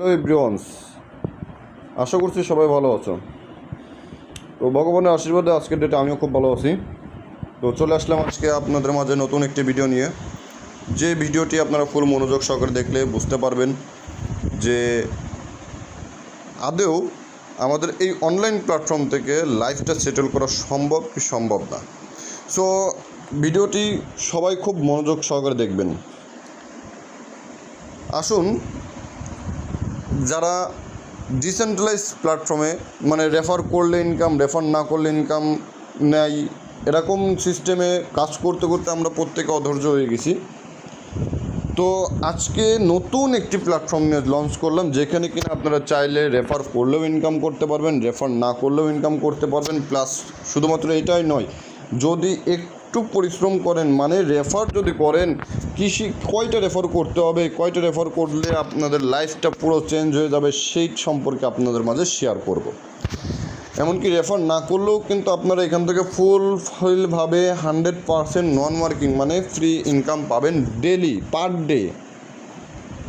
Hello everyone's, আশা করছি সবাই ভালো আছো। তো ভগবানের আশীর্বাদে আজকের ডেটে আমিও খুব ভালো আছি। তো চলে আসলাম আজকে আপনাদের মাঝে নতুন একটি ভিডিও নিয়ে। যে ভিডিওটি আপনারা ফুল মনোযোগ সহকারে দেখলে বুঝতে পারবেন যে আদেও আমাদের এই অনলাইন প্ল্যাটফর্ম থেকে লাইফটা সেটেল করা সম্ভব কি সম্ভব না। সো ভিডিওটি সবাই খুব মনোযোগ সহকারে দেখবেন। আসুন যারা ডিসেন্ট্রালাইজ প্ল্যাটফর্মে মানে রেফার করলে ইনকাম রেফার না করলে ইনকাম নেয়, এরকম সিস্টেমে কাজ করতে করতে আমরা প্রত্যেকে অধৈর্য হয়ে গেছি। তো আজকে নতুন একটি প্ল্যাটফর্ম লঞ্চ করলাম, যেখানে কিনা আপনারা চাইলে রেফার করলেও ইনকাম করতে পারবেন রেফার না করলেও ইনকাম করতে পারবেন প্লাস শুধুমাত্র এটাই নয়, যদি একটু পরিশ্রম করেন মানে রেফার যদি করেন কৃষি কয়টা রেফার করতে হবে, কয়টা রেফার করলে আপনাদের লাইফটা পুরো চেঞ্জ হয়ে যাবে সেই সম্পর্কে আপনাদের মাঝে শেয়ার করব। এমনকি রেফার না করলেও কিন্তু আপনারা এখান থেকে ফুল ফুলভাবে হান্ড্রেড পারসেন্ট নন ওয়ার্কিং মানে ফ্রি ইনকাম পাবেন ডেলি পার ডে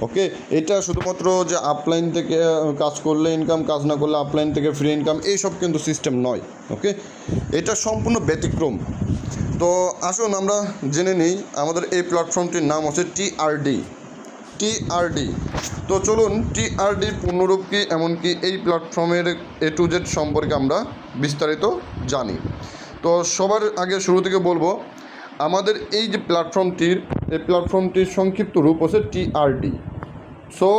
ওকে এটা শুধুমাত্র যে আপলাইন থেকে কাজ করলে ইনকাম কাজ না করলে আপলাইন থেকে ফ্রি ইনকাম এইসব কিন্তু সিস্টেম নয়। ওকে এটা সম্পূর্ণ ব্যতিক্রম। তো আসুন আমরা জেনে নিই আমাদের এই প্ল্যাটফর্মটির নাম হচ্ছে টিআরডি টিআরডি তো চলুন টিআরডির পূর্ণরূপ কি, এমনকি এই প্ল্যাটফর্মের এ টু জেড সম্পর্কে আমরা বিস্তারিত জানি। তো সবার আগে শুরু থেকে বলব, আমাদের এই যে প্ল্যাটফর্মটির, এই প্ল্যাটফর্মটির সংক্ষিপ্ত রূপ হচ্ছে টিআরডি সো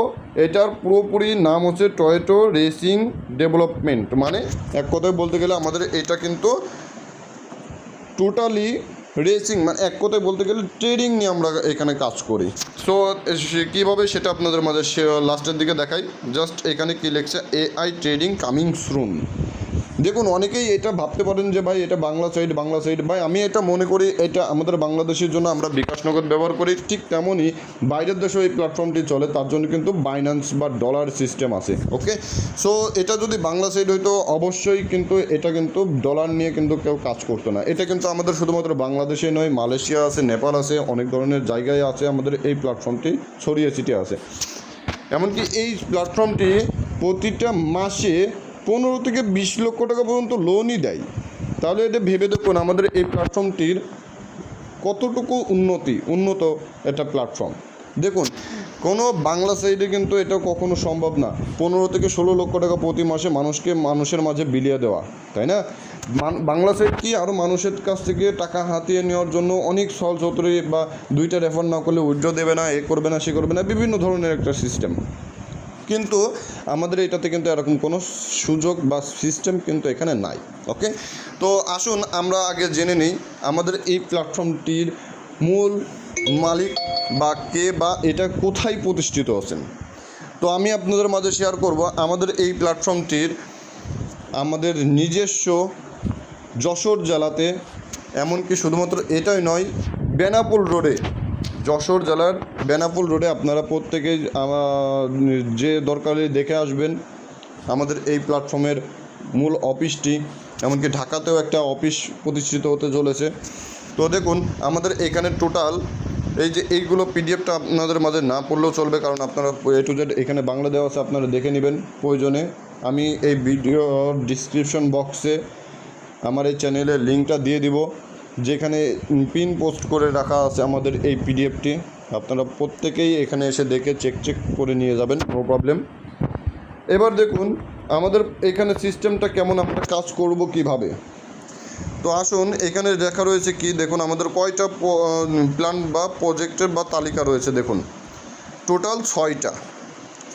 এটার পুরোপুরি নাম হচ্ছে টয়েটো রেসিং ডেভেলপমেন্ট মানে এক কথায় বলতে গেলে আমাদের এটা কিন্তু টোটালি রেসিং মানে এক কথায় বলতে গেলে ট্রেডিং নিয়ে আমরা এখানে কাজ করি। সো কীভাবে সেটা আপনাদের মাঝে লাস্টের দিকে দেখাই। জাস্ট এখানে কী লেখছে এআই ট্রেডিং কামিং সুন দেখুন, অনেকেই এটা ভাবতে পারেন যে ভাই এটা বাংলা সাইড বাংলা সাইড ভাই, আমি এটা মনে করি এটা আমাদের বাংলাদেশের জন্য আমরা বিকাশ নগদ ব্যবহার করি। ঠিক তেমনই বাইরের দেশেও এই প্ল্যাটফর্মটি চলে, তার জন্য কিন্তু বাইন্যান্স বা ডলার সিস্টেম আছে ওকে সো এটা যদি বাংলা সাইড হইতো, অবশ্যই কিন্তু এটা কিন্তু ডলার নিয়ে কিন্তু কেউ কাজ করতো না। এটা কিন্তু আমাদের শুধুমাত্র বাংলাদেশে নয়, মালয়েশিয়া আছে, নেপাল আছে, অনেক ধরনের জায়গায় আছে আমাদের এই প্ল্যাটফর্মটি ছড়িয়ে ছিটিয়ে আছে। এমনকি এই প্ল্যাটফর্মটি প্রতিটা মাসে পনেরো থেকে বিশ লক্ষ টাকা পর্যন্ত লোনই দেয়। তাহলে এটা ভেবে দেখুন, আমাদের এই প্ল্যাটফর্মটির কতটুকু উন্নতি, উন্নত একটা প্ল্যাটফর্ম দেখুন, কোনো বাংলা সাইডে কিন্তু এটা কখনো সম্ভব না। পনেরো থেকে ষোলো লক্ষ টাকা প্রতি মাসে মানুষকে, মানুষের মাঝে বিলিয়ে দেওয়া, তাই না? বাংলা সাইড কি আরও মানুষের কাছ থেকে টাকা হাতিয়ে নেওয়ার জন্য অনেক সহজ চৌধুরী বা দুইটা রেফার না করলে উইথড্র দেবে না, এ করবে না, সে করবে না, বিভিন্ন ধরনের একটা সিস্টেম কিন্তু আমাদের এটাতে কিন্তু এরকম কোনো সুযোগ বা সিস্টেম কিন্তু এখানে নাই ওকে তো আসুন আমরা আগে জেনে নিই আমাদের এই প্ল্যাটফর্মটির মূল মালিক বা কে বা এটা কোথায় প্রতিষ্ঠিত আছেন। তো আমি আপনাদের মাঝে শেয়ার করব, আমাদের এই প্ল্যাটফর্মটির আমাদের নিজস্ব যশোর জেলাতে এমনকি শুধুমাত্র এটাই নয় বেনাপুল রোডে যশোর জেলার বেনাপুল রোডে আপনারা প্রত্যেকেই যে দরকারে দেখে আসবেন আমাদের এই প্ল্যাটফর্মের মূল অফিসটি। এমনকি ঢাকাতেও একটা অফিস প্রতিষ্ঠিত হতে চলেছে। তো দেখুন, আমাদের এখানে টোটাল এই যে এইগুলো পিডিএফটা আপনাদের মাঝে না পড়লেও চলবে, কারণ আপনারা এ টু জেড এখানে বাংলা দেওয়া আছে, আপনারা দেখে নেবেন প্রয়োজনে। আমি এই ভিডিও ডিসক্রিপশন বক্সে আমার এই চ্যানেলের লিঙ্কটা দিয়ে দিব। যেখানে পিন পোস্ট করে রাখা আছে আমাদের এই পিডিএফটি। আপনারা প্রত্যেকেই এখানে এসে দেখে চেক চেক করে নিয়ে যাবেন নো প্রবলেম এবার দেখুন, আমাদের এখানে সিস্টেমটা কেমন, আমরা কাজ করব কীভাবে? তো আসুন, এখানে দেখা রয়েছে কি, দেখুন আমাদের কয়টা প্ল্যান বা প্রজেক্টের বা তালিকা রয়েছে, দেখুন। টোটাল ছয়টা।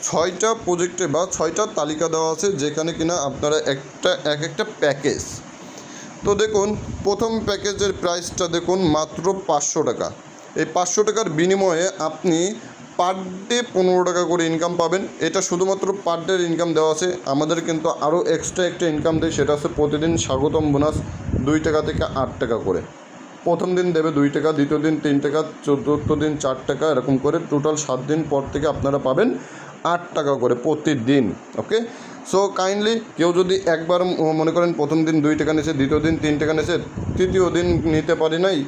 ছয়টা প্রজেক্টে বা ছয়টা তালিকা দেওয়া আছে, যেখানে কিনা আপনারা একটা, এক একটা প্যাকেজ তো দেখুন, প্রথম প্যাকেজের প্রাইসটা দেখুন মাত্র পাঁচশো টাকা। এই পাঁচশো টাকার বিনিময়ে আপনি পার ডে পনেরো টাকা করে ইনকাম পাবেন। এটা শুধুমাত্র পার ডের ইনকাম দেওয়া আছে। আমাদের কিন্তু আরও এক্সট্রা একটা ইনকাম দেয়, সেটা হচ্ছে প্রতিদিন স্বাগতম বোনাস দুই টাকা থেকে আট টাকা করে। প্রথম দিন দেবে দুই টাকা, দ্বিতীয় দিন তিন টাকা, চতুর্থ দিন চার টাকা, এরকম করে টোটাল সাত দিন পর থেকে আপনারা পাবেন আট টাকা করে প্রতিদিন ওকে সো কাইন্ডলি কেউ যদি একবার মনে করেন প্রথম দিন দুই টাকা নিয়েছে দ্বিতীয় দিন তিন টাকা নিয়েছে তৃতীয় দিন নিতে পারি নাই,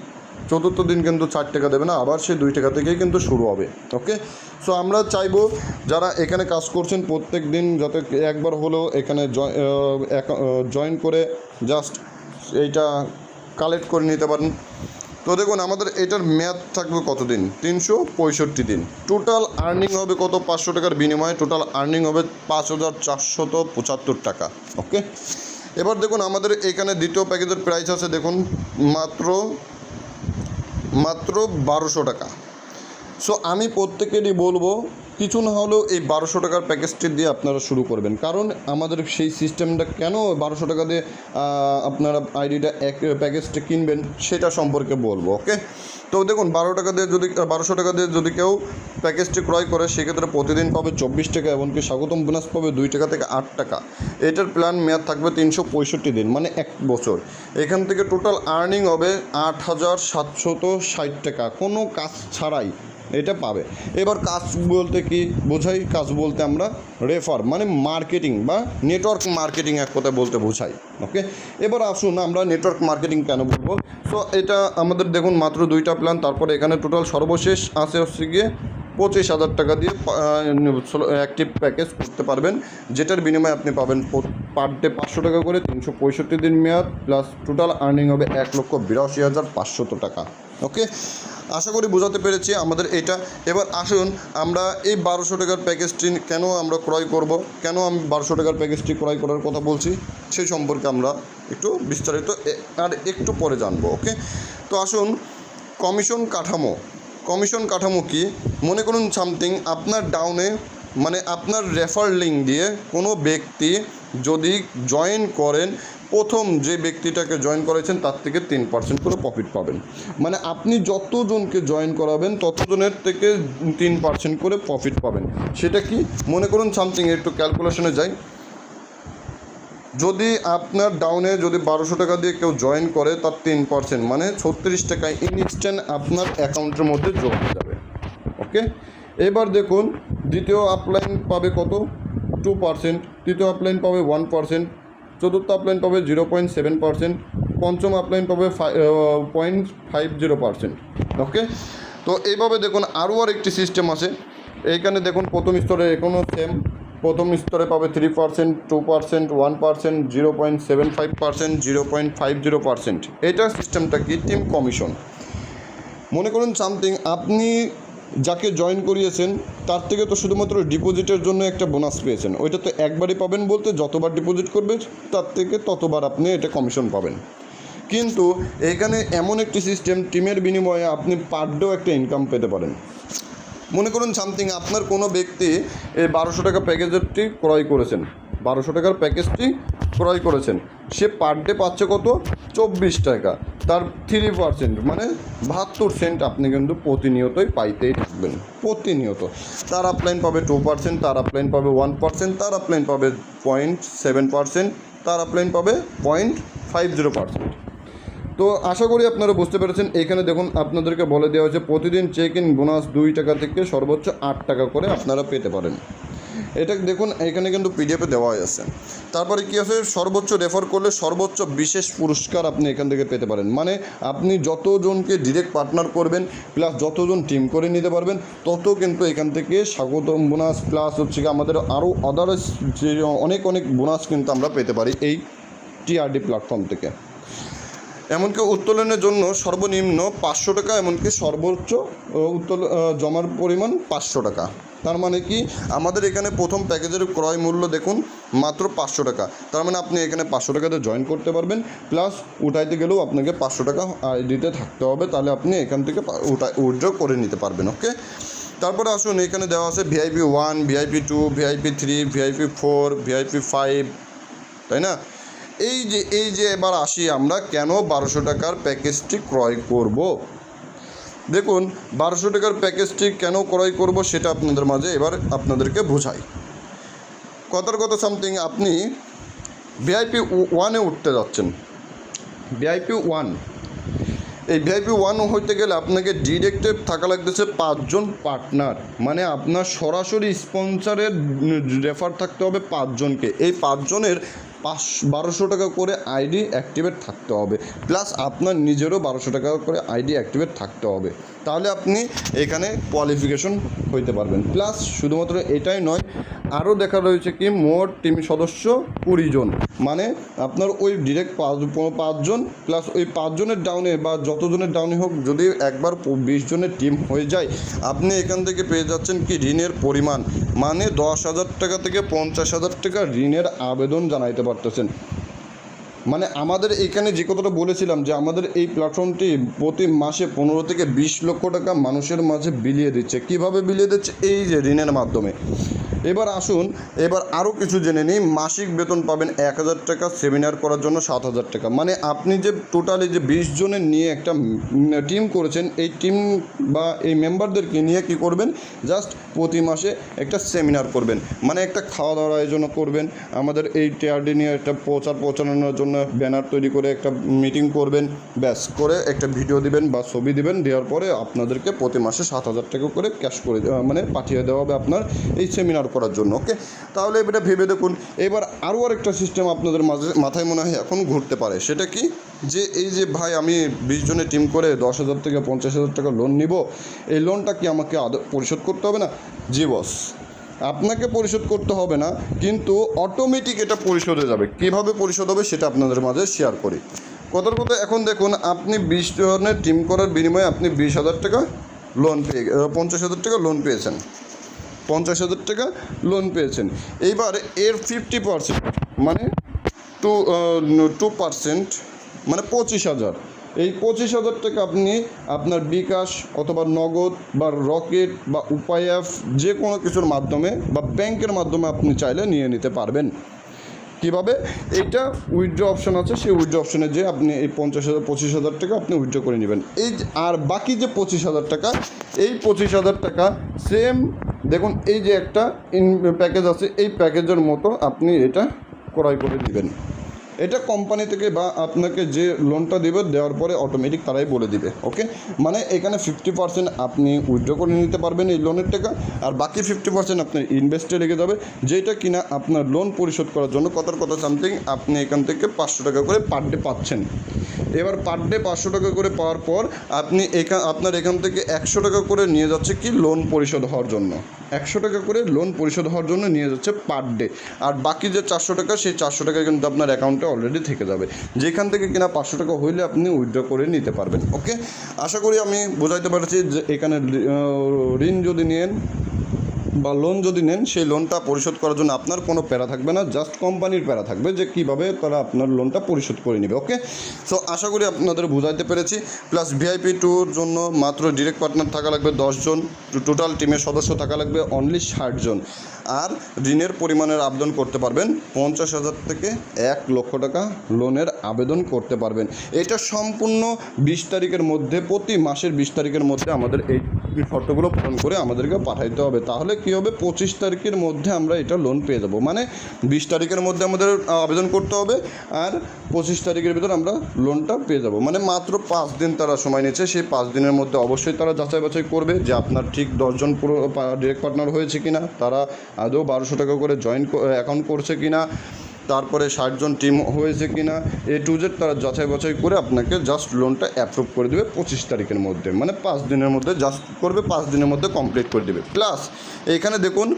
চতুর্থ দিন কিন্তু চার টাকা দেবে না, আবার সেই দুই টাকা থেকেই কিন্তু শুরু হবে ওকে সো আমরা চাইব যারা এখানে কাজ করছেন প্রত্যেক দিন, যাতে একবার হলেও এখানে জয়েন করে জাস্ট এইটা কালেক্ট করে নিতে পারেন। তো দেখুন, আমাদের এটার মেয়াদ থাকবে কতদিন? তিনশো পঁয়ষট্টি দিন। টোটাল আর্নিং হবে কত? পাঁচশো টাকার বিনিময়ে টোটাল আর্নিং হবে পাঁচ হাজার চারশত পঁচাত্তর টাকা ওকে এবার দেখুন, আমাদের এখানে দ্বিতীয় প্যাকেজের প্রাইস আছে, দেখুন, মাত্র মাত্র বারোশো টাকা। সো আমি প্রত্যেকেরই বলব কিছু না হলেও এই বারোশো টাকার প্যাকেজটি দিয়ে আপনারা শুরু করবেন। কারণ আমাদের সেই সিস্টেমটা কেন বারোশো টাকা দিয়ে আপনারা আইডিটা এক প্যাকেজটা কিনবেন সেটা সম্পর্কে বলব ওকে তো দেখুন, বারো টাকা দিয়ে যদি, বারোশো টাকা দিয়ে যদি কেউ প্যাকেজটি ক্রয় করে, সেক্ষেত্রে প্রতিদিন পাবে চব্বিশ টাকা, এমনকি স্বাগতম বোনাস পাবে দুই টাকা থেকে আট টাকা। এটার প্ল্যান মেয়াদ থাকবে তিনশো পঁয়ষট্টি দিন মানে এক বছর। এখান থেকে টোটাল আর্নিং হবে আট হাজার সাতশত ষাট টাকা। কোনো কাজ ছাড়াই এটা পাবে। এবার কাজ বলতে কি বোঝাই? কাজ বলতে আমরা রেফার মানে মার্কেটিং বা নেটওয়ার্ক মার্কেটিং এক কথা বলতে বোঝাই। ওকে এবার আসুন আমরা নেটওয়ার্ক মার্কেটিং কেন বলব? সো এটা আমাদের দেখুন মাত্র দুইটা প্ল্যান তারপরে এখানে টোটাল সর্বশেষ আছে হচ্ছে গিয়ে পঁচিশ হাজার টাকা দিয়ে অ্যাক্টিভ প্যাকেজ করতে পারবেন, যেটার বিনিময়ে আপনি পাবেন পার ডে পাঁচশো টাকা করে, তিনশো পঁয়ষট্টি দিন মেয়াদ প্লাস টোটাল আর্নিং হবে এক লক্ষ বিরাশি হাজার পাঁচশত টাকা। ওকে আশা করি বোঝাতে পেরেছি আমাদের এটা। এবার আসুন আমরা এই বারোশো টাকার প্যাকেজটি কেন আমরা ক্রয় করব? কেন আমি বারোশো টাকার প্যাকেজটি ক্রয় করার কথা বলছি? সেই সম্পর্কে আমরা একটু বিস্তারিত আর একটু পরে জানব, ওকে? তো আসুন কমিশন কাঠামো। কমিশন কাঠামো কি? মনে করুন সামথিং আপনার ডাউনে মানে আপনার রেফার লিঙ্ক দিয়ে কোনো ব্যক্তি যদি জয়েন করেন প্রথম যে ব্যক্তিটাকে জয়েন করেছেন, তার থেকে তিন পার্সেন্ট করে প্রফিট পাবেন। মানে আপনি যতজনকে জয়েন করাবেন, ততজনের থেকে তিন পার্সেন্ট করে প্রফিট পাবেন। সেটা কি? মনে করুন সামথিং একটু ক্যালকুলেশনে যাই। যদি আপনার ডাউনে যদি বারোশো টাকা দিয়ে কেউ জয়েন করে, তার তিন পার্সেন্ট মানে ছত্রিশ টাকায় ইনস্ট্যান্ট আপনার অ্যাকাউন্টের মধ্যে যোগ হয়ে যাবে। ওকে এবার দেখুন, দ্বিতীয় আপলাইন পাবে কত? টু পার্সেন্ট তৃতীয় আপলাইন পাবে ওয়ান পার্সেন্ট চতুর্থ আপলাইন পাবে জিরো পয়েন্ট সেভেন পার্সেন্ট পঞ্চম আপলাইন পাবে point five zero percent okay তো এইভাবে দেখুন আরও আর একটি সিস্টেম আছে। এইখানে দেখুন প্রথম স্তরে এখনও সেম প্রথম স্তরে পাবে three percent two percent one percent zero point seven five percent zero point five zero percent এটার সিস্টেমটা কি? টিম কমিশন মনে করুন সামথিং আপনি যাকে জয়েন করিয়েছেন, তার থেকে তো শুধুমাত্র ডিপোজিটের জন্য একটা বোনাস পেয়েছেন। ওইটা তো একবারই পাবেন বলতে যতবার ডিপোজিট করবে, তার থেকে ততবার আপনি এটা কমিশন পাবেন। কিন্তু এখানে এমন একটি সিস্টেম টিমের বিনিময়ে আপনি পার ডেও একটা ইনকাম পেতে পারেন। মনে করুন সামথিং আপনার কোনো ব্যক্তি এই বারোশো টাকা প্যাকেজটি ক্রয় করেছেন। বারোশো টাকার প্যাকেজটি ক্রয় করেছেন। সে পার ডে পাচ্ছে কত? চব্বিশ টাকা। তার থ্রি পার্সেন্ট মানে বাহাত্তর সেন্ট আপনি কিন্তু প্রতিনিয়তই পাইতেই থাকবেন, প্রতিনিয়ত। তার আপলাইন পাবে টু পার্সেন্ট তার আপলাইন পাবে ওয়ান পার্সেন্ট তার আপলাইন পাবে পয়েন্ট সেভেন পার্সেন্ট তার আপলাইন পাবে পয়েন্ট ফাইভ জিরো পার্সেন্ট তো আশা করি আপনারা বুঝতে পেরেছেন, এখানে দেখুন আপনাদেরকে বলে দেওয়া হয়েছে, প্রতিদিন চেক ইন বোনাস দুই টাকা থেকে সর্বোচ্চ আট টাকা করে আপনারা পেতে পারেন। এটা দেখুন এখানে কিন্তু পিডিএফে দেওয়া আছে। তারপরে কী আছে? সর্বোচ্চ রেফার করলে সর্বোচ্চ বিশেষ পুরস্কার আপনি এখান থেকে পেতে পারেন। মানে আপনি যতজনকে ডিরেক্ট পার্টনার করবেন প্লাস যতজন টিম করে নিতে পারবেন তত কিন্তু এখান থেকে স্বাগতম বোনাস প্লাস হচ্ছে আমাদের আরও আদার্স যে অনেক অনেক বোনাস কিন্তু আমরা পেতে পারি এই টিআরডি প্ল্যাটফর্ম থেকে। এমনকি উত্তোলনের জন্য সর্বনিম্ন পাঁচশো টাকা এমনকি সর্বোচ্চ আহ, উত্তোল জমার পরিমাণ পাঁচশো টাকা। তার মানে কি? আমাদের এখানে প্রথম প্যাকেজের ক্রয় মূল্য দেখুন, মাত্র পাঁচশো টাকা। তার মানে আপনি এখানে পাঁচশো টাকাতে জয়েন করতে পারবেন প্লাস উঠাইতে গেলেও আপনাকে পাঁচশো টাকা আইডিতে থাকতে হবে, তাহলে আপনি এখান থেকে উঠা উইথড্র করে নিতে পারবেন ওকে তারপরে আসুন, এখানে দেওয়া আছে VIP one VIP two VIP three VIP four VIP five তাই না? এই যে এই যে এবার আসি আমরা, কেন বারোশো টাকার প্যাকেজটি ক্রয় করব? দেখুন, বারোশো টাকার প্যাকেজটি কেন ক্রয় করব সেটা আপনাদের মাঝে এবার আপনাদেরকে বোঝাই। কথার কথা সামথিং আপনি ভিআইপি ওয়ানে উঠতে যাচ্ছেন। ভিআইপি ওয়ান এই ভিআইপি ওয়ান হইতে গেলে আপনাকে ডিরেক্টেড থাকা লাগতেছে পাঁচজন পার্টনার মানে আপনার সরাসরি স্পন্সারের রেফার থাকতে হবে পাঁচজনকে। এই পাঁচজনের পাঁচ বারোশো টাকা করে আইডি অ্যাক্টিভেট থাকতে হবে। প্লাস আপনার নিজেরও বারোশো টাকা করে আইডি অ্যাক্টিভেট থাকতে হবে। তাহলে আপনি এখানে কোয়ালিফিকেশন হইতে পারবেন। প্লাস শুধুমাত্র এটাই নয় আরও দেখা রয়েছে কি, মোট টিম সদস্য কুড়ি জন। মানে আপনার ওই ডিরেক্ট পাঁচ পাঁচজন প্লাস ওই পাঁচজনের ডাউনে বা যতজনের ডাউনে হোক, যদি একবার বিশ জনের টিম হয়ে যায়, আপনি এখান থেকে পেয়ে যাচ্ছেন কি, ঋণের পরিমাণ। মানে দশ হাজার টাকা থেকে পঞ্চাশ হাজার টাকা ঋণের আবেদন জানাইতে পারতেছেন। মানে আমাদের এখানে যে কথাটা বলেছিলাম যে আমাদের এই প্ল্যাটফর্মটি প্রতি মাসে পনেরো থেকে বিশ লক্ষ টাকা মানুষের মাঝে বিলিয়ে দিচ্ছে। কীভাবে বিলিয়ে দিচ্ছে? এই যে ঋণের মাধ্যমে। এবার আসুন, এবার আরও কিছু জেনে নিই। মাসিক বেতন পাবেন এক হাজার টাকা, সেমিনার করার জন্য সাত হাজার টাকা। মানে আপনি যে টোটালি যে বিশ জনের নিয়ে একটা টিম করেছেন, এই টিম বা এই মেম্বারদেরকে নিয়ে কি করবেন? জাস্ট প্রতি মাসে একটা সেমিনার করবেন। মানে একটা খাওয়া দাওয়ার আয়োজন করবেন। আমাদের এই টিআরডি নিয়ে একটা প্রচার প্রচারণার জন্য ব্যানার তৈরি করে একটা মিটিং করবেন। ব্যাস, করে একটা ভিডিও দিবেন বা ছবি দিবেন। দেওয়ার পরে আপনাদেরকে প্রতি মাসে সাত হাজার টাকা করে ক্যাশ করে মানে পাঠিয়ে দেওয়া হবে আপনার এই সেমিনার করার জন্য ওকে তাহলে এটা ভেবে দেখুন। এবার আরও আরেকটা সিস্টেম আপনাদের মাঝে মাথায় মনে হয় এখন ঘুরতে পারে। সেটা কি? যে এই যে ভাই আমি বিশ জনের টিম করে দশ হাজার থেকে পঞ্চাশ হাজার টাকা লোন নিব, এই লোনটা কি আমাকে পরিশোধ করতে হবে না? জি বস আপনাকে পরিশোধ করতে হবে না, কিন্তু অটোমেটিক এটা পরিশোধ হয়ে যাবে। কীভাবে পরিশোধ হবে সেটা আপনাদের মাঝে শেয়ার করি। কথার কথা এখন দেখুন, আপনি বিশ জনের টিম করার বিনিময়ে আপনি বিশ হাজার টাকা লোন পেয়ে পঞ্চাশ হাজার টাকা লোন পেয়েছেন। পঞ্চাশ হাজার টাকা লোন পেয়েছেন। এইবার এর ফিফটি পার্সেন্ট মানে টু টু পার্সেন্ট মানে পঁচিশ হাজার। এই পঁচিশ হাজার টাকা আপনি আপনার বিকাশ অথবা নগদ বা রকেট বা উপায়াফ যে কোনো কিছুর মাধ্যমে বা ব্যাংকের মাধ্যমে আপনি চাইলে নিয়ে নিতে পারবেন। কীভাবে? এইটা উইথড্র অপশন আছে, সেই উইথড্র অপশনে যে আপনি এই পঞ্চাশ হাজার, পঁচিশ হাজার টাকা আপনি উইথড্র করে নেবেন। এই আর বাকি যে পঁচিশ হাজার টাকা, এই পঁচিশ হাজার টাকা সেম দেখুন, এই যে একটা ইন প্যাকেজ আছে, এই প্যাকেজের মতো আপনি এটা ক্রয় করে দিবেন। এটা কোম্পানি থেকে বা আপনাকে যে লোনটা দেবে, দেওয়ার পরে অটোমেটিক তারাই বলে দিবে ওকে মানে এখানে ফিফটি পার্সেন্ট আপনি উইথড্র করে নিতে পারবেন এই লোনের টাকা, আর বাকি ফিফটি পার্সেন্ট আপনার ইনভেস্টে রেখে যাবে যেটা কিনা আপনার লোন পরিশোধ করার জন্য কতার কথা সামথিং আপনি এখান থেকে পাঁচশো টাকা করে পার ডে পাচ্ছেন। এবার পার ডে পাঁচশো টাকা করে পাওয়ার পর, আপনি এখান আপনার এখান থেকে একশো টাকা করে নিয়ে যাচ্ছে কি লোন পরিশোধ হওয়ার জন্য। একশো টাকা করে লোন পরিশোধ হওয়ার জন্য নিয়ে যাচ্ছে পার ডে আর বাকি যে চারশো টাকা, সেই চারশো টাকা কিন্তু আপনার অ্যাকাউন্টে অলরেডি থেকে যাবে। যেখান থেকে কিনা পাঁচশো টাকা হইলে আপনি উইথড্র করে নিতে পারবেন ওকে আশা করি আমি বোঝাইতে পারছি যে এখানে ঋণ যদি নেন বা লোন যদি নেন, সেই লোনটা পরিশোধ করার জন্য আপনার কোনো প্যারা থাকবে না জাস্ট কোম্পানির প্যারা থাকবে যে কীভাবে তারা আপনার লোনটা পরিশোধ করে নেবে ওকে সো আশা করি আপনাদের বুঝাইতে পেরেছি। প্লাস ভিআইপি টুর জন্য মাত্র ডিরেক্ট পার্টনার থাকা লাগবে দশজন টোটাল টিমের সদস্য থাকা লাগবে অনলি ষাট জন। আর ঋণের পরিমাণের আবেদন করতে পারবেন পঞ্চাশ হাজার থেকে এক লক্ষ টাকা লোনের আবেদন করতে পারবেন। এটা সম্পূর্ণ বিশ তারিখের মধ্যে, প্রতি মাসের বিশ তারিখের মধ্যে আমাদের এই শর্তগুলো পূরণ করে আমাদেরকে পাঠাইতে হবে। তাহলে কী হবে? পঁচিশ তারিখের মধ্যে আমরা এটা লোন পেয়ে যাব। মানে বিশ তারিখের মধ্যে আমাদের আবেদন করতে হবে আর পঁচিশ তারিখের ভিতর আমরা লোনটা পেয়ে যাব। মানে মাত্র পাঁচ দিন তারা সময় নিচ্ছে সেই পাঁচ দিনের মধ্যে অবশ্যই তারা যাচাই বাছাই করবে যে আপনার ঠিক দশজন পুরো ডিরেক্ট পার্টনার হয়েছে কিনা। তারা আদৌ বারোশো টাকা করে জয়েন অ্যাকাউন্ট করছে কি না তারপরে ষাটজন টিম হয়েছে কি না এ টু জেড তারা যাচাই বাছাই করে আপনাকে জাস্ট লোনটা অ্যাপ্রুভ করে দেবে পঁচিশ তারিখের মধ্যে। মানে পাঁচ দিনের মধ্যে জাস্ট করবে, পাঁচ দিনের মধ্যে কমপ্লিট করে দেবে। প্লাস এখানে দেখুন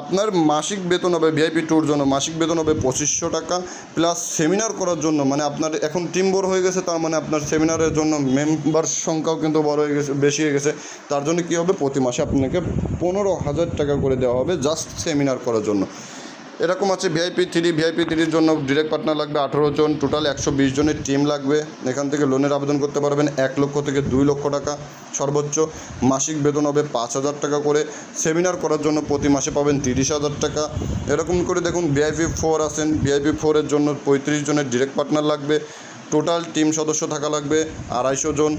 আপনার মাসিক বেতন হবে ভিআইপি ট্যুর জন্য মাসিক বেতন হবে পঁচিশশো টাকা প্লাস সেমিনার করার জন্য মানে আপনার এখন টিম বড় হয়ে গেছে, তার মানে আপনার সেমিনারের জন্য মেম্বার সংখ্যাও কিন্তু বড় হয়ে গেছে, বেশি হয়ে গেছে। তার জন্য কী হবে? প্রতি মাসে আপনাকে পনেরো হাজার টাকা করে দেওয়া হবে জাস্ট সেমিনার করার জন্য। এরকম আছে ভিআইপি থ্রি, ভিআইপি থ্রির জন্য ডিরেক্ট পার্টনার লাগবে আঠেরো জন টোটাল একশো বিশ জনের টিম লাগবে। এখান থেকে লোনের আবেদন করতে পারবেন এক লক্ষ থেকে দুই লক্ষ টাকা সর্বোচ্চ। মাসিক বেতন হবে পাঁচ হাজার টাকা করে। সেমিনার করার জন্য প্রতি মাসে পাবেন তিরিশ হাজার টাকা। এরকম করে দেখুন, ভিআইপি ফোর আসেন ভিআইপি ফোরের জন্য পঁয়ত্রিশ জনের ডিরেক্ট পার্টনার লাগবে। টোটাল টিম সদস্য থাকা লাগবে আড়াইশো জন।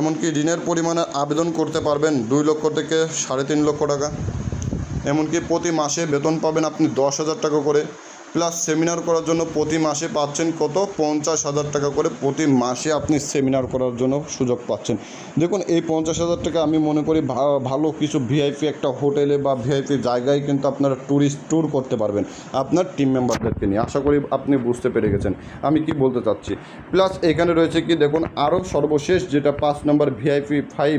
এমনকি ঋণের পরিমাণে আবেদন করতে পারবেন দুই লক্ষ থেকে সাড়ে তিন লক্ষ টাকা। এমনকি প্রতি মাসে বেতন পাবেন আপনি দশ হাজার টাকা করে। প্লাস সেমিনার করার জন্য প্রতি মাসে পাচ্ছেন কত? পঞ্চাশ হাজার টাকা করে প্রতি মাসে আপনি সেমিনার করার জন্য সুযোগ পাচ্ছেন। দেখুন, এই পঞ্চাশ হাজার টাকা আমি মনে করি ভালো কিছু ভিআইপি একটা হোটেলে বা ভিআইপি জায়গায় কিন্তু আপনারা ট্যুরিস্ট ট্যুর করতে পারবেন আপনার টিম মেম্বারদেরকে নিয়ে। আশা করি আপনি বুঝতে পেরে গেছেন। আমি কি বলতে চাচ্ছি? প্লাস এখানে রয়েছে কি, দেখুন, আরও সর্বশেষ যেটা পাঁচ নম্বর ভিআইপি ফাইভ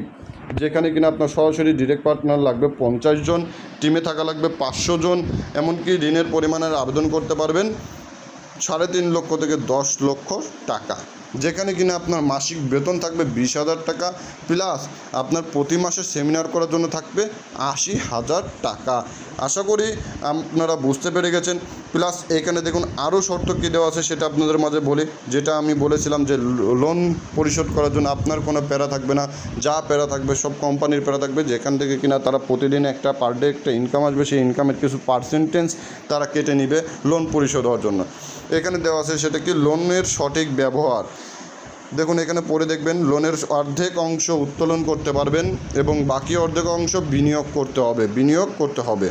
যেখানে কিনা আপনার সরাসরি ডিরেক্ট পার্টনার লাগবে পঞ্চাশ জন টিমে থাকা লাগবে পাঁচশো জন, এমনকি ঋণের পরিমাণের আবেদন করতে পারবেন সাড়ে তিন লক্ষ থেকে দশ লক্ষ টাকা। যেখানে কিনা আপনার মাসিক বেতন থাকবে বিশ হাজার টাকা, প্লাস আপনার প্রতি মাসে সেমিনার করার জন্য থাকবে আশি হাজার টাকা। আশা করি আপনারা বুঝতে পেরে গেছেন। প্লাস এখানে দেখুন আরও শর্ত কী দেওয়া আছে সেটা আপনাদের মাঝে বলি। যেটা আমি বলেছিলাম যে লোন পরিশোধ করার জন্য আপনার কোনো প্যারা থাকবে না। যা প্যারা থাকবে, সব কোম্পানির প্যারা থাকবে। যেখান থেকে কিনা তারা প্রতিদিন একটা পার ডে একটা ইনকাম আসবে, সেই ইনকামের কিছু পার্সেন্টেজ তারা কেটে নিবে লোন পরিশোধ হওয়ার জন্য। এখানে দেওয়া আছে সেটা কি? লোনের সঠিক ব্যবহার। দেখুন, এখানে পড়ে দেখবেন, লোনের অর্ধেক অংশ উত্তোলন করতে পারবেন এবং বাকি অর্ধেক অংশ বিনিয়োগ করতে হবে, বিনিয়োগ করতে হবে।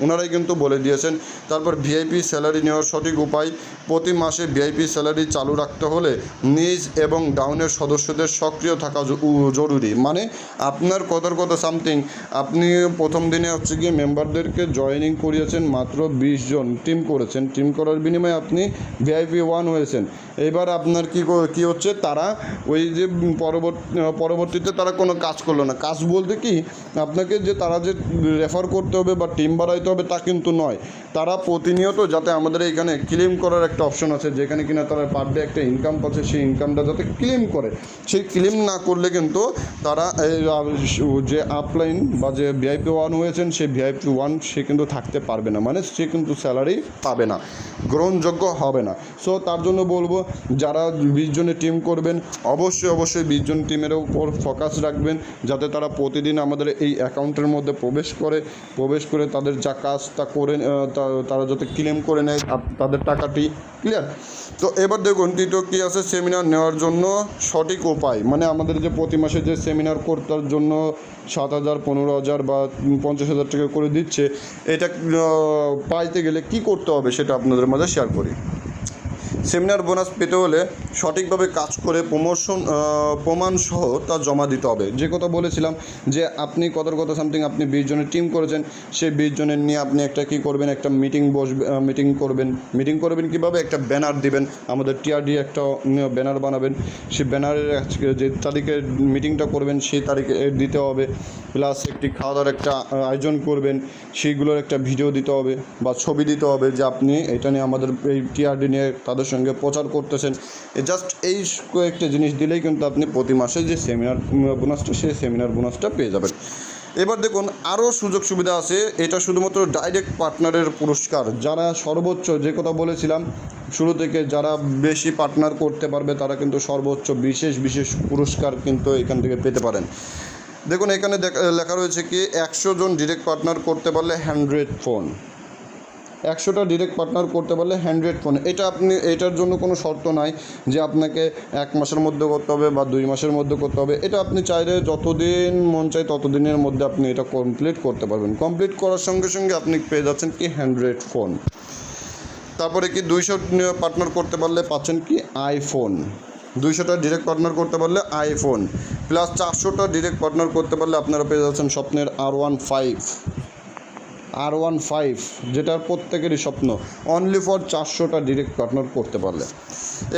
ওনারাই কিন্তু বলে দিয়েছেন, তারপর ভিআইপি স্যালারি নেওয়ার সঠিক উপায়, প্রতি মাসে ভিআইপি স্যালারি চালু রাখতে হলে নিজ এবং ডাউনের সদস্যদের সক্রিয় থাকা জরুরি। মানে আপনার কথার কথা সামথিং। আপনি প্রথম দিনে হচ্ছে গিয়ে মেম্বারদেরকে জয়েনিং করিয়েছেন মাত্র বিশ জন। টিম করেছেন। টিম করার বিনিময়ে আপনি ভিআইপি ওয়ান হয়েছেন। এবার আপনার কি কো- হচ্ছে? তারা ওই যে পরবর্তী পরবর্তীতে তারা কোনো কাজ করল না। কাজ বলতে কি, আপনাকে যে তারা যে রেফার করতে হবে বা টিম বাড়াইতে হবে তা কিন্তু নয়। তারা প্রতিনিয়ত যাতে আমাদের এখানে ক্লেম করার একটা অপশন আছে, যেখানে কিনা তারা পার ডে একটা ইনকাম পাচ্ছে, সেই ইনকামটা যাতে ক্লেম করে। সেই ক্লেম না করলে কিন্তু তারা যে আপলাইন বা যে ভিআইপি ওয়ান হয়েছেন, সেই ভিআইপি ওয়ান সে কিন্তু থাকতে পারবে না। মানে সে কিন্তু স্যালারি পাবে না, গ্রহণযোগ্য হবে না। সো তার জন্য বলব, যারা বিশ জনের টিম করবেন, অবশ্যই অবশ্যই বিশ জন টিমের উপর ফোকাস রাখবেন, যাতে তারা প্রতিদিন আমাদের এই অ্যাকাউন্টের মধ্যে প্রবেশ করে প্রবেশ করে তাদের যা কাজ তা করে তারা যাতে ক্লেম করে নেয় তাদের টাকাটি ক্লিয়ার তো এবার দেখুন তৃতীয় কী আছে? সেমিনার নেওয়ার জন্য সঠিক উপায়। মানে আমাদের যে প্রতি মাসে যে সেমিনার করতার জন্য সাত হাজার, পনেরো হাজার বা পঞ্চাশ হাজার টাকা করে দিচ্ছে, এটা পাইতে গেলে কি করতে হবে সেটা আপনাদের মাঝে শেয়ার করি। সেমিনার বোনাস পেতে হলে সঠিকভাবে কাজ করে প্রমোশন প্রমাণ সহ তা জমা দিতে হবে। যে কথা বলেছিলাম যে আপনি কতর কথা সামথিং আপনি বিশ জনের টিম করেছেন, সেই বিশ জনের নিয়ে আপনি একটা কী করবেন, একটা মিটিং বসবে মিটিং করবেন। মিটিং করবেন কীভাবে? একটা ব্যানার দিবেন। আমাদের টিআরডি একটা ব্যানার বানাবেন। সেই ব্যানারের আজকে যে তারিখে মিটিংটা করবেন, সেই তারিখে দিতে হবে। প্লাস একটি খাওয়া দাওয়ার একটা আয়োজন করবেন। সেইগুলোর একটা ভিডিও দিতে হবে বা ছবি দিতে হবে যে আপনি এটা নিয়ে আমাদের এই টিআরডি নিয়ে তাদের সঙ্গে প্রচার করতেছেন। জাস্ট এই কয়েকটা জিনিস দিলেই কিন্তু আপনি প্রতি মাসে যে সেমিনার বোনাসটা সেই সেমিনার বোনাসটা পেয়ে যাবেন। এবার দেখুন আরও সুযোগ সুবিধা আছে। এটা শুধুমাত্র ডাইরেক্ট পার্টনারের পুরস্কার। যারা সর্বোচ্চ, যে কথা বলেছিলাম, শুরু থেকে যারা বেশি পার্টনার করতে পারবে, তারা কিন্তু সর্বোচ্চ বিশেষ বিশেষ পুরস্কার কিন্তু এখান থেকে পেতে পারেন। দেখুন, এখানে লেখা রয়েছে কি, একশো জন ডিরেক্ট পার্টনার করতে পারলে হান্ড্রেড ফোন একশোটা ডিরেক্ট পার্টনার করতে পারলে হান্ড্রেড ফোন এটা আপনি, এটার জন্য কোনো শর্ত নাই যে আপনাকে এক মাসের মধ্যে করতে হবে বা দুই মাসের মধ্যে করতে হবে। এটা আপনি চাইলে যতদিন মন চায় ততদিনের মধ্যে আপনি এটা কমপ্লিট করতে পারবেন। কমপ্লিট করার সঙ্গে সঙ্গে আপনি পেয়ে যাচ্ছেন কি হান্ড্রেড ফোন তারপরে কি দুইশো পার্টনার করতে পারলে পাচ্ছেন কি আইফোন দুইশোটা ডিরেক্ট পার্টনার করতে পারলে আইফোন প্লাস চারশোটা ডিরেক্ট পার্টনার করতে পারলে আপনারা পেয়ে যাচ্ছেন স্বপ্নের R one five R one five যেটা প্রত্যেকেরই স্বপ্ন। অনলি ফর চারশোটা ডিরেক্ট পার্টনার করতে পারলে।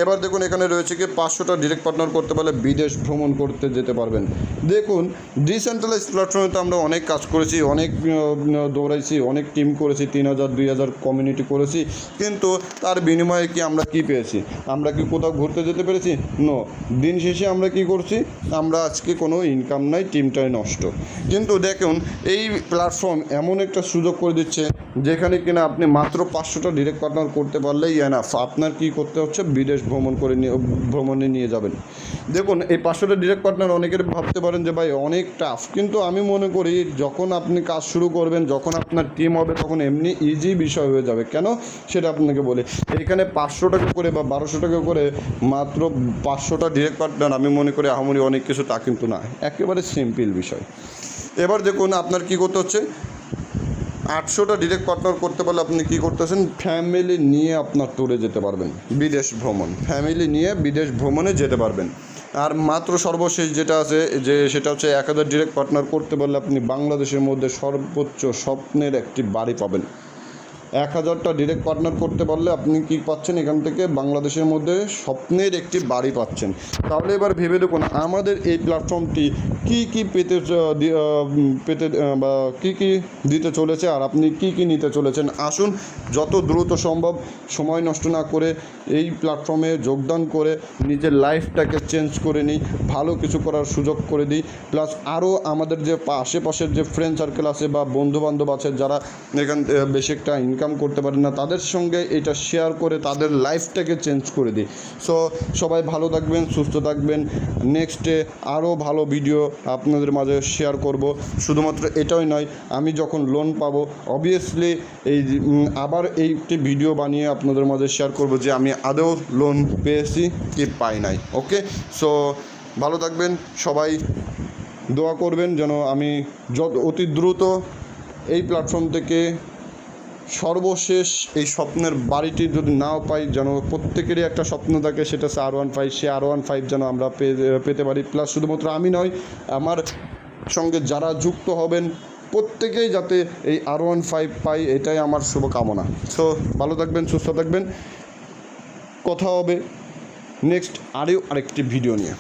এবার দেখুন, এখানে রয়েছে কি পাঁচশোটা ডিরেক্ট পার্টনার করতে পারলে বিদেশ ভ্রমণ করতে যেতে পারবেন। দেখুন ডিসেন্ট্রালাইজ প্ল্যাটফর্মে তো আমরা অনেক কাজ করেছি, অনেক দৌড়াইছি, অনেক টিম করেছি, তিন হাজার, দুই হাজার কমিউনিটি করেছি। কিন্তু তার বিনিময়ে কি আমরা কি পেয়েছি? আমরা কি কোথাও ঘুরতে যেতে পেরেছি? নো দিন শেষে আমরা কি করছি? আমরা আজকে কোনো ইনকাম নাই টিমটাই নষ্ট। কিন্তু দেখুন, এই প্ল্যাটফর্ম এমন একটা সুযোগ করে দিচ্ছে। যেখানে কিনা আপনি মাত্র পাঁচশোটা ডিরেক্ট পার্টনার করতে পারলেই এনাফ আপনার কি করতে হচ্ছে? বিদেশ ভ্রমণ করে নিয়ে, ভ্রমণে নিয়ে যাবেন। দেখুন, এই পাঁচশোটা ডিরেক্ট পার্টনার অনেকের ভাবতে পারেন যে, ভাই, অনেক টাফ কিন্তু আমি মনে করি, যখন আপনি কাজ শুরু করবেন, যখন আপনার টিম হবে, তখন এমনি ইজি বিষয় হয়ে যাবে। কেন? সেটা আপনাকে বলি। এখানে পাঁচশো টাকা করে বা বারোশো টাকা করে মাত্র পাঁচশোটা ডিরেক্ট পার্টনার আমি মনে করি আহামরি অনেক কিছু তা কিন্তু না। একেবারে সিম্পল বিষয়। এবার দেখুন, আপনার কি করতে হচ্ছে? আটশোটা ডিরেক্ট পার্টনার করতে পারলে আপনি কি করতেছেন? ফ্যামিলি নিয়ে আপনার ট্যুরে যেতে পারবেন। বিদেশ ভ্রমণ। ফ্যামিলি নিয়ে বিদেশ ভ্রমণে যেতে পারবেন। আর মাত্র সর্বশেষ যেটা আছে যে সেটা হচ্ছে এক হাজার ডিরেক্ট পার্টনার করতে পারলে আপনি বাংলাদেশের মধ্যে সর্বোচ্চ স্বপ্নের একটি বাড়ি পাবেন। এক হাজারটা ডিরেক্ট পার্টনার করতে পারলে আপনি কি পাচ্ছেন? এখান থেকে বাংলাদেশের মধ্যে স্বপ্নের একটি বাড়ি পাচ্ছেন। তাহলে এবার ভেবে দেখুন আমাদের এই প্ল্যাটফর্মটি কি কি পেতে পেতে বা কি কি দিতে চলেছে আর আপনি কি কি নিতে চলেছেন? আসুন, যত দ্রুত সম্ভব সময় নষ্ট না করে এই প্ল্যাটফর্মে যোগদান করে নিজের লাইফটাকে চেঞ্জ করে নিই, ভালো কিছু করার সুযোগ করে দিই। প্লাস আরও আমাদের যে আশেপাশের যে ফ্রেন্ড সার্কেল আছে বা বন্ধু বান্ধব আছে যারা এখান বেশি একটা ইনকাম করতে পারে না, তাদের সঙ্গে এটা শেয়ার করে তাদের লাইফটাকে চেঞ্জ করে দিই। সো সবাই ভালো থাকবেন, সুস্থ থাকবেন। নেক্সটে আরও ভালো ভিডিও আপনাদের মাঝে শেয়ার করব। শুধুমাত্র এটাই নয়, আমি যখন লোন পাবো অবভিয়াসলি এই আবার এইটি ভিডিও বানিয়ে আপনাদের মাঝে শেয়ার করব যে আমি আদৌ লোন পেয়েছি কি পাই নাই ওকে সো ভালো থাকবেন, সবাই দোয়া করবেন যেন আমি যত, অতি দ্রুত এই প্ল্যাটফর্ম থেকে সর্বশেষ এই স্বপ্নের বাড়িটি যদি নাও পাই যেন প্রত্যেকেরই একটা স্বপ্ন থাকে, সেটা হচ্ছে আর ওয়ান ফাইভ সে আর ওয়ান ফাইভ যেন আমরা পেতে পারি। প্লাস শুধুমাত্র আমি নয়, আমার সঙ্গে যারা যুক্ত হবেন, প্রত্যেকেই যাতে এই আর ওয়ান ফাইভ পাই, এটাই আমার শুভকামনা। সো ভালো থাকবেন, সুস্থ থাকবেন। কথা হবে নেক্সট আরও আরেকটি ভিডিও নিয়ে।